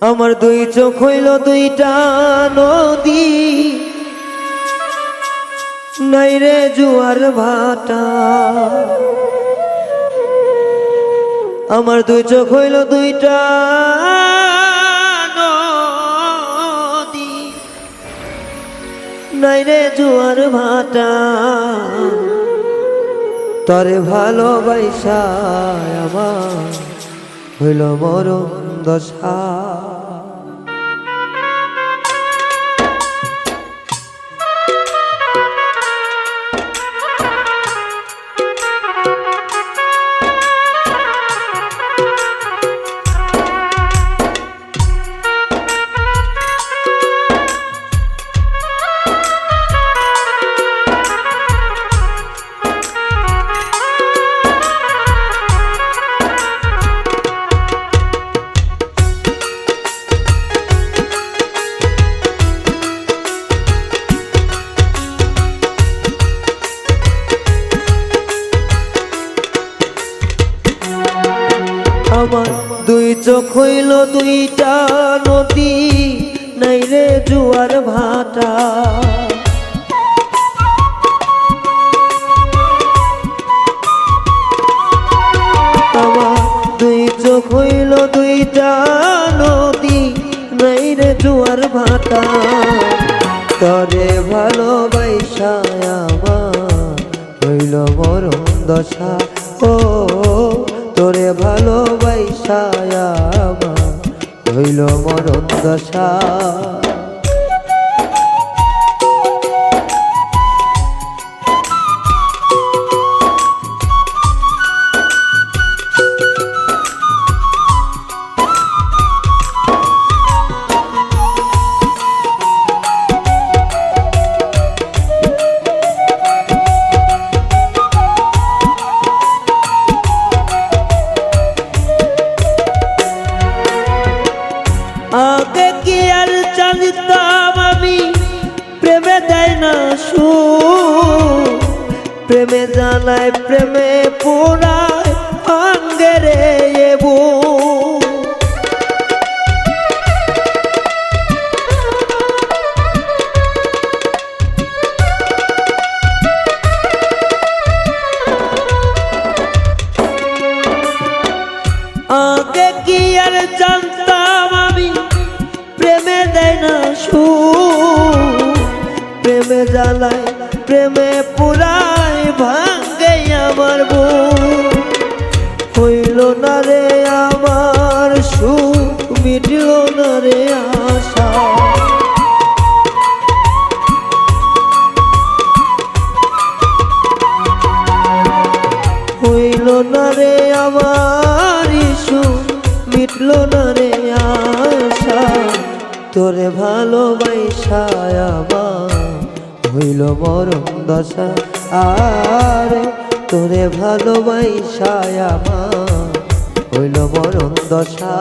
আমার দুই চোখ হইল দুইটা নদী। নাই রে জুয়ার ভাটা। আমার দুই চোখ হইল দুইটা নদী। নাই রে জুয়ার ভাটা। তরে ভালোবাসায় আমার হইল মরণ দশা। চোখ হইল দুইটা নদী, নাই রে জুয়ার ভাটা। দুই চোখ হইল দুইটা নদী, নাই রে জুয়ার ভাটা। তরে ভালোবাসায় আমার হইল মরণ দশা। ও, তোরে আমার হইল মরণ দশা। সু প্রেমে জানায় প্রেমে পোড়ায় অঙ্গে রে জ্বালায় প্রেমে পুরায় হইল মরম দশা। আর তোরে ভালোবাসায় আমার হইল মরণ দশা।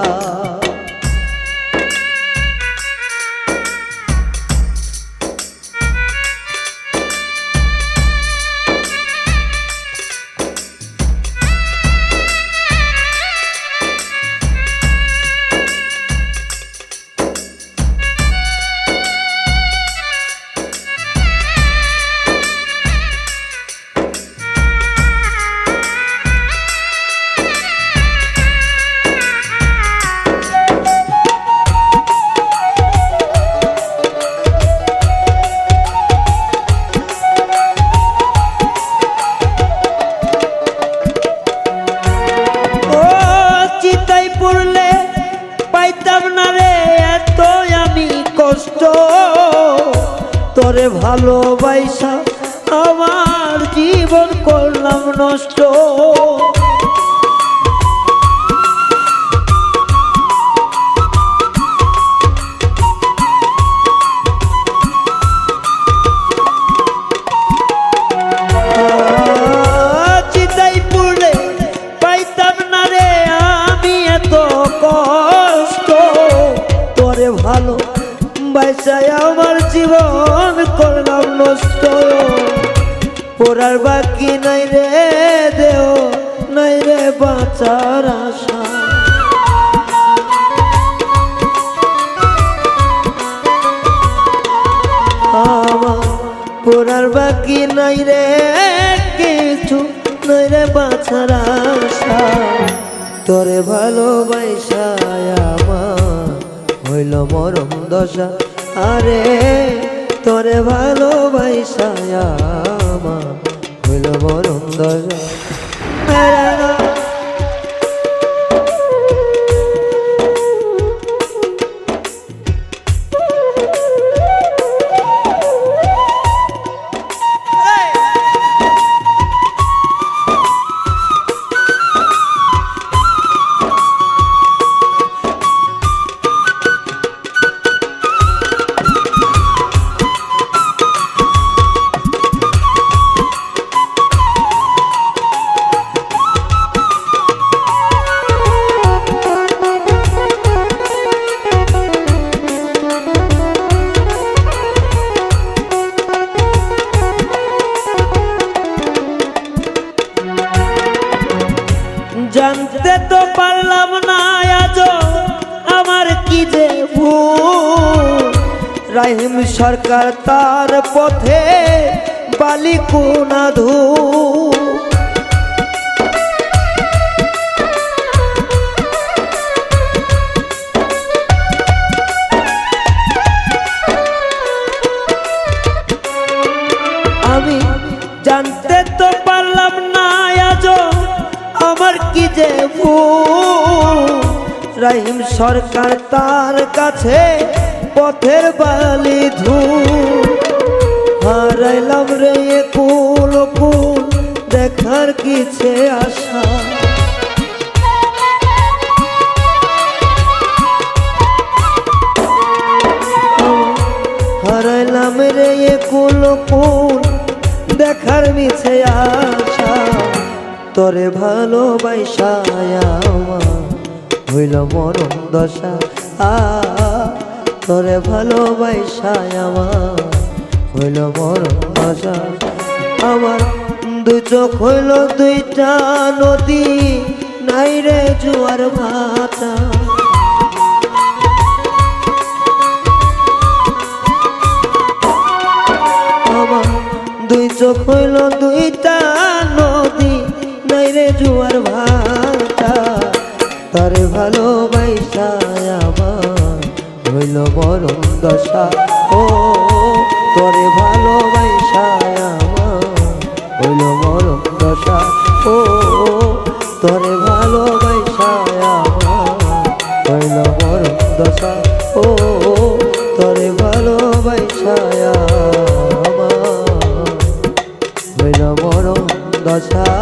তোরে ভালোবাসা আমার জীবন করলাম নষ্ট। বাকি নাই রে দেও নাই রে বাঁচার আশা। পোড়ার বাকি নাই রে, কিছু নাই রে বাঁচার আশা। তোরে ভালোবাসায় আমার হইল মরম দশা। আরে, তোরে ভালোবাসায় আমার হইল মরম জানতে তো পারলাম না আজ আমার কি যে রাহিম সরকার তার পথে বালি কোনা রাহিম সরকার তার কাছে পথের বালি ধু হারাইলাম রে কুল কুল, দেখার কিছে আশা। হারাইলাম রে কুল কুল তোরে ভালোবাসায় আমার। হইল মরণ দশা, আ, তোরে ভালোবাসায় আমার। হইল মরণ দশা, আমার। দুই চোখ হইল দুইটা নদী, নাই রে জোয়ার আমার দুই চোখ হইল আমার। হইল দশা। ও, তোরে ভালোবাসায় আমার। হইল মরণ দশা। ও, তোরে ভালোবাসায় আমার। হইল মরণ দশা। ও, তোরে ভালোবাসায় আমার। হইল মরণ দশা।